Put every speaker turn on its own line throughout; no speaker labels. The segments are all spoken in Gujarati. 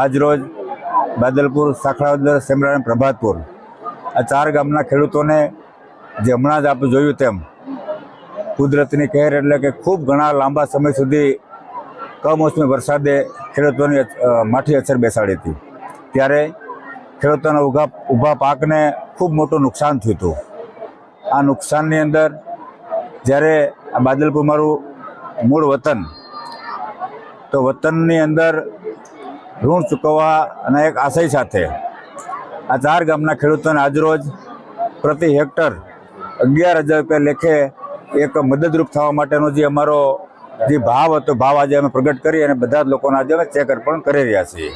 આજરોજ બાદલપુર સાખડાવદર સેમરા અને પ્રભાતપુર આ ચાર ગામના ખેડૂતોને જે હમણાં જ આપણે જોયું તેમ કુદરતની કહેર એટલે કે ખૂબ ઘણા લાંબા સમય સુધી કમોસમી વરસાદે ખેડૂતોની માઠી અસર બેસાડી હતી. ત્યારે ખેડૂતોના ઊભા ઊભા પાકને ખૂબ મોટું નુકસાન થયું હતું. આ નુકસાનની અંદર જ્યારે આ બાદલપુર મારું મૂળ વતન, તો વતનની અંદર ઋણ ચૂકવવા અને એક આશય સાથે આ ચાર ગામના ખેડૂતોને આજરોજ પ્રતિ હેક્ટર અગિયાર હજાર રૂપિયા લેખે એક મદદરૂપ થવા માટેનો જે અમારો જે ભાવ હતો, ભાવ આજે અમે પ્રગટ કરી અને બધા જ લોકોને આજે અમે ચેક અર્પણ કરી રહ્યા છીએ.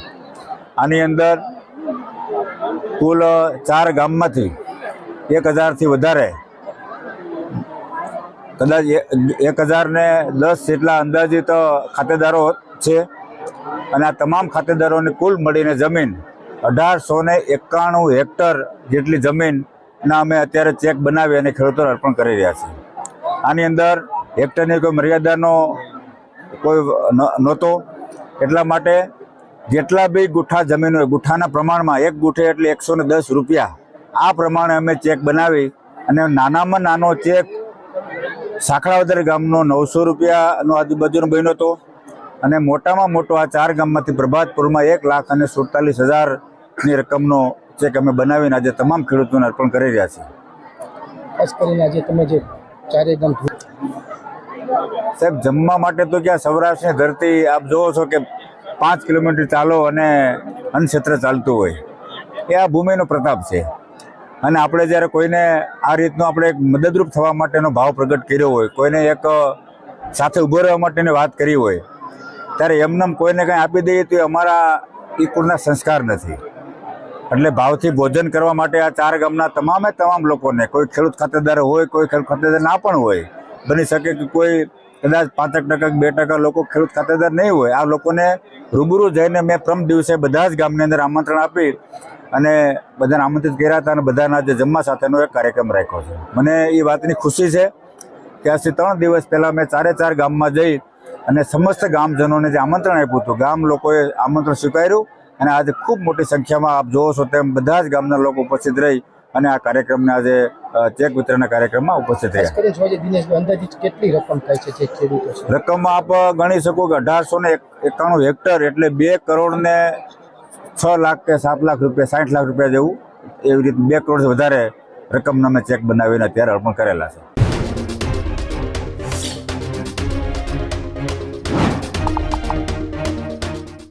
આની અંદર કુલ ચાર ગામમાંથી એક હજારથી વધારે કદાચ એક હજારને દસ જેટલા અંદાજિત ખાતેદારો છે. અને આ તમામ ખાતેદારોની કુલ મળીને જમીન અઢારસો ને એકાણું હેક્ટર જેટલી જમીનના અમે અત્યારે ચેક બનાવી અને ખેડૂતોને અર્પણ કરી રહ્યા છીએ. આની અંદર હેક્ટરની કોઈ મર્યાદાનો કોઈ નહોતો. એટલા માટે જેટલા બી ગુઠ્ઠા જમીન હોય ગુઠ્ઠાના પ્રમાણમાં એક ગુઠ્ઠે એટલે એકસો ને દસ રૂપિયા આ પ્રમાણે અમે ચેક બનાવી અને નાનામાં નાનો ચેક સાંકળાવદર ગામનો નવસો રૂપિયાનો આજુબાજુનો બન્યો હતો. અને મોટામાં મોટો આ ચાર ગામમાંથી પ્રભાતપુરમાં એક લાખ અને સુડતાલીસ હજારની રકમનો ચેક અમે બનાવીને આજે તમામ ખેડૂતોને અર્પણ કરી રહ્યા છીએ.
ખાસ કરીને આજે તમે જે ચારે ગામ
સાહેબ જમવા માટે તો ક્યાં સૌરાષ્ટ્રની ધરતી આપ જોવો છો કે પાંચ કિલોમીટર ચાલો અને અન્નક્ષેત્ર ચાલતું હોય. એ આ ભૂમિનો પ્રતાપ છે. અને આપણે જ્યારે કોઈને આ રીતનો આપણે એક મદદરૂપ થવા માટેનો ભાવ પ્રગટ કર્યો હોય કોઈને એક સાથે ઊભો રહેવા માટેની વાત કરી હોય ત્યારે એમનેમ કોઈને કંઈ આપી દઈએ તો અમારા એ કુળના સંસ્કાર નથી. એટલે ભાવથી ભોજન કરવા માટે આ ચાર ગામના તમામે તમામ લોકોને, કોઈ ખેડૂત ખાતેદાર હોય, કોઈ ખેડૂત ખાતેદાર ના પણ હોય, બની શકે કે કોઈ કદાચ પાંચક ટકા બે ટકા લોકો ખેડૂત ખાતેદાર નહીં હોય, આ લોકોને રૂબરૂ જઈને મેં પ્રમ દિવસે બધા જ ગામની અંદર આમંત્રણ આપી અને બધાને આમંત્રિત કર્યા હતા અને બધાના જે જમવા સાથેનો એક કાર્યક્રમ રાખ્યો છે. મને એ વાતની ખુશી છે કે આજથી ત્રણ દિવસ પહેલાં મેં ચારે ચાર ગામમાં જઈ અને સમસ્ત ગામજનોને જે આમંત્રણ આપ્યું હતું ગામ લોકોએ આમંત્રણ સ્વીકાર્યું અને આજે ખૂબ મોટી સંખ્યામાં આપ જોવો છો તેમ બધા જ ગામના લોકો ઉપસ્થિત રહી અને આ કાર્યક્રમને આજે ચેક વિતરણના કાર્યક્રમમાં ઉપસ્થિત રહ્યા.
રકમ
આપ ગણી શકો કે અઢારસો ને એકાણું હેક્ટર એટલે બે કરોડ ને છ લાખ કે સાત લાખ રૂપિયા સાઠ લાખ રૂપિયા જેવું એવી રીતે બે કરોડ વધારે રકમના અમે ચેક બનાવીને અત્યારે અર્પણ કરેલા છે.